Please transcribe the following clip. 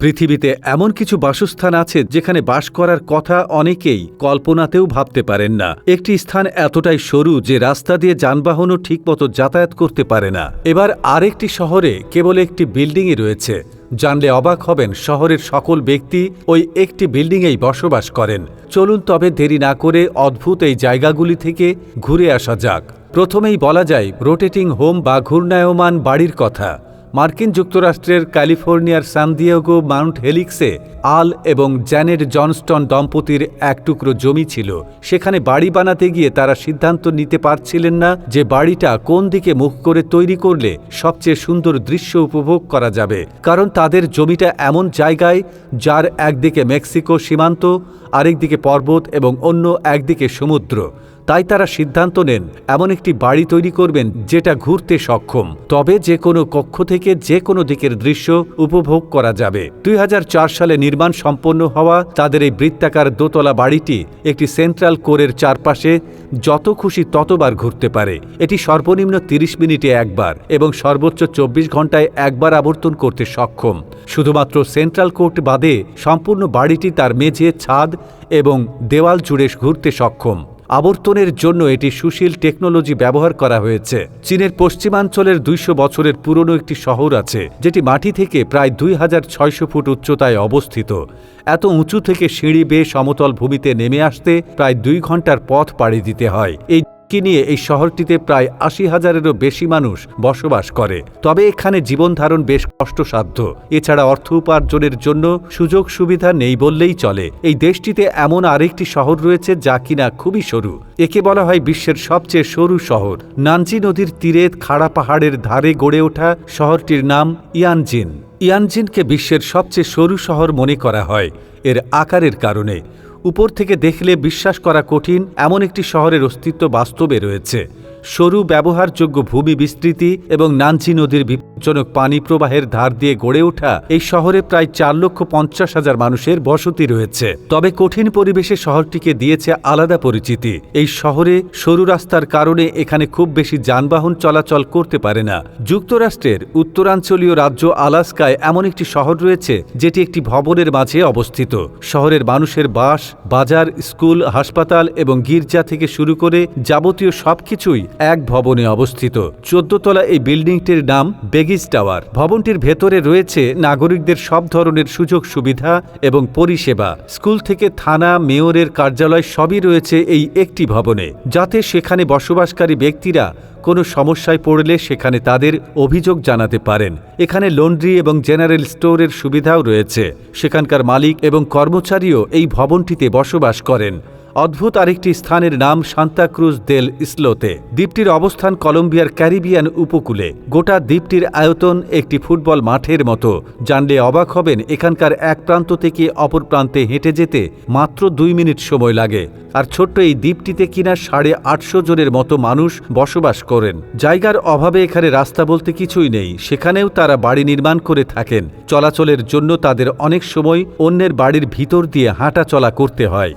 পৃথিবীতে এমন কিছু বাসস্থান আছে যেখানে বাস করার কথা অনেকেই কল্পনাতেও ভাবতে পারেন না। একটি স্থান এতটাই সরু যে রাস্তা দিয়ে যানবাহনও ঠিকমতো যাতায়াত করতে পারে না। এবার আরেকটি শহরে কেবল একটি বিল্ডিংই রয়েছে। জানলে অবাক হবেন শহরের সকল ব্যক্তি ওই একটি বিল্ডিংয়েই বসবাস করেন। চলুন তবে দেরি না করে অদ্ভুত এই জায়গাগুলি থেকে ঘুরে আসা যাক। প্রথমেই বলা যায় রোটেটিং হোম বা ঘূর্ণায়মান বাড়ির কথা। মার্কিন যুক্তরাষ্ট্রের ক্যালিফোর্নিয়ার সানদিয়েগো মাউন্ট হেলিক্সে আল এবং জ্যানেট জনস্টন দম্পতির এক টুকরো জমি ছিল। সেখানে বাড়ি বানাতে গিয়ে তারা সিদ্ধান্ত নিতে পারছিলেন না যে বাড়িটা কোন দিকে মুখ করে তৈরি করলে সবচেয়ে সুন্দর দৃশ্য উপভোগ করা যাবে। কারণ তাদের জমিটা এমন জায়গায় যার একদিকে মেক্সিকো সীমান্ত, আরেকদিকে পর্বত এবং অন্য একদিকে সমুদ্র। তাই তারা সিদ্ধান্ত নেন, এমন একটি বাড়ি তৈরি করবেন যেটা ঘুরতে সক্ষম। তবে যে কোনো কক্ষ থেকে যে কোনো দিকের দৃশ্য উপভোগ করা যাবে। দুই হাজার চার সালে নির্মাণ সম্পন্ন হওয়া তাদের এই বৃত্তাকার দোতলা বাড়িটি একটি সেন্ট্রাল কোরের চারপাশে যত খুশি ততবার ঘুরতে পারে। এটি সর্বনিম্ন ৩০ মিনিটে একবার এবং সর্বোচ্চ চব্বিশ ঘন্টায় একবার আবর্তন করতে সক্ষম। শুধুমাত্র সেন্ট্রাল কোর্ট বাদে সম্পূর্ণ বাড়িটি তার মেঝে, ছাদ এবং দেওয়াল জুড়ে ঘুরতে সক্ষম। আবর্তনের জন্য এটি সুশীল টেকনোলজি ব্যবহার করা হয়েছে। চীনের পশ্চিমাঞ্চলের দুইশো বছরের পুরনো একটি শহর আছে, যেটি মাটি থেকে প্রায় দুই হাজার ছয়শো ফুট উচ্চতায় অবস্থিত। এত উঁচু থেকে সিঁড়ি বেয়ে সমতল ভূমিতে নেমে আসতে প্রায় দুই ঘণ্টার পথ পাড়ি দিতে হয়। এই কি নিয়ে এই শহরটিতে প্রায় আশি হাজারেরও বেশি মানুষ বসবাস করে। তবে এখানে জীবনধারণ বেশ কষ্টসাধ্য। এছাড়া অর্থ উপার্জনের জন্য সুযোগ সুবিধা নেই বললেই চলে। এই দেশটিতে এমন আরেকটি শহর রয়েছে যা কিনা খুবই সরু। একে বলা হয় বিশ্বের সবচেয়ে সরু শহর। নানজি নদীর তীরে খাড়া পাহাড়ের ধারে গড়ে ওঠা শহরটির নাম ইয়ানজিন। ইয়ানজিনকে বিশ্বের সবচেয়ে সরু শহর মনে করা হয়। এর আকারের কারণে। উপর থেকে দেখলে বিশ্বাস করা কঠিন, এমন একটি শহরের অস্তিত্ব বাস্তবে রয়েছে। সরু ব্যবহারযোগ্য ভূমি বিস্তৃতি এবং নানচি নদীর বিপজ্জনক পানি প্রবাহের ধার দিয়ে গড়ে ওঠা এই শহরে প্রায় চার লক্ষ পঞ্চাশ হাজার মানুষের বসতি রয়েছে। তবে কঠিন পরিবেশে শহরটিকে দিয়েছে আলাদা পরিচিতি। এই শহরে সরু রাস্তার কারণে এখানে খুব বেশি যানবাহন চলাচল করতে পারে না। যুক্তরাষ্ট্রের উত্তরাঞ্চলীয় রাজ্য আলাস্কায় এমন একটি শহর রয়েছে, যেটি একটি ভবনের মাঝে অবস্থিত। শহরের মানুষের বাস, বাজার, স্কুল, হাসপাতাল এবং গির্জা থেকে শুরু করে যাবতীয় সবকিছুই এক ভবনে অবস্থিত। চোদ্দতলা এই বিল্ডিংটির নাম বেগিজ টাওয়ার। ভবনটির ভেতরে রয়েছে নাগরিকদের সব ধরনের সুযোগ সুবিধা এবং পরিষেবা। স্কুল থেকে থানা, মেয়রের কার্যালয় সবই রয়েছে এই একটি ভবনে। যাতে সেখানে বসবাসকারী ব্যক্তিরা কোনো সমস্যায় পড়লে সেখানে তাদের অভিযোগ জানাতে পারেন। এখানে লন্ড্রি এবং জেনারেল স্টোরের সুবিধাও রয়েছে। সেখানকার মালিক এবং কর্মচারীও এই ভবনটিতে বসবাস করেন। অদ্ভুত আরেকটি স্থানের নাম সান্তাক্রুজ দেল ইসলোতে। দ্বীপটির অবস্থান কলম্বিয়ার ক্যারিবিয়ান উপকূলে। গোটা দ্বীপটির আয়তন একটি ফুটবল মাঠের মতো। জানলে অবাক হবেন, এখানকার এক প্রান্ত থেকে অপর প্রান্তে হেঁটে যেতে মাত্র দুই মিনিট সময় লাগে। আর ছোট্ট এই দ্বীপটিতে কিনা সাড়ে আটশো জনের মতো মানুষ বসবাস করেন। জায়গার অভাবে এখানে রাস্তা বলতে কিছুই নেই। সেখানেও তারা বাড়ি নির্মাণ করে থাকেন। চলাচলের জন্য তাদের অনেক সময় অন্যের বাড়ির ভিতর দিয়ে হাঁটা চলা করতে হয়।